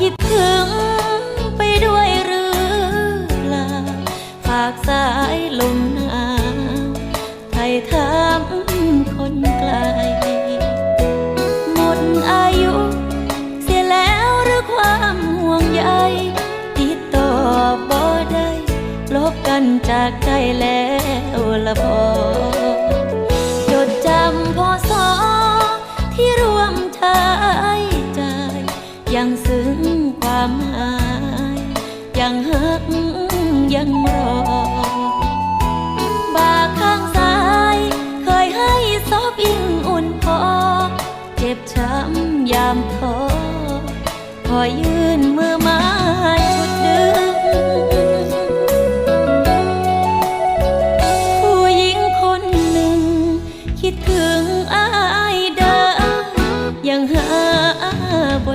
คิดถึงไปด้วยหรือเปล่าฝากสายลมหนาวไทยถามคนไกล หมดอายุ เสียแล้วหรือความห่วงใยติดต่อบ่ได้ลบกันจากใจแล้วละพอจดจำพอสอที่ร่วมใช้ใจ ยังซึ้งความหายยังฮักยังรอบาข้างซ้าย เคยให้ซอบอิ่งอุ่นพอ เจ็บช้ำยามท้อพอยื่นมือมาชุดดึงผู้หญิงคนหนึ่ง คิดถึงอายดายังหาบท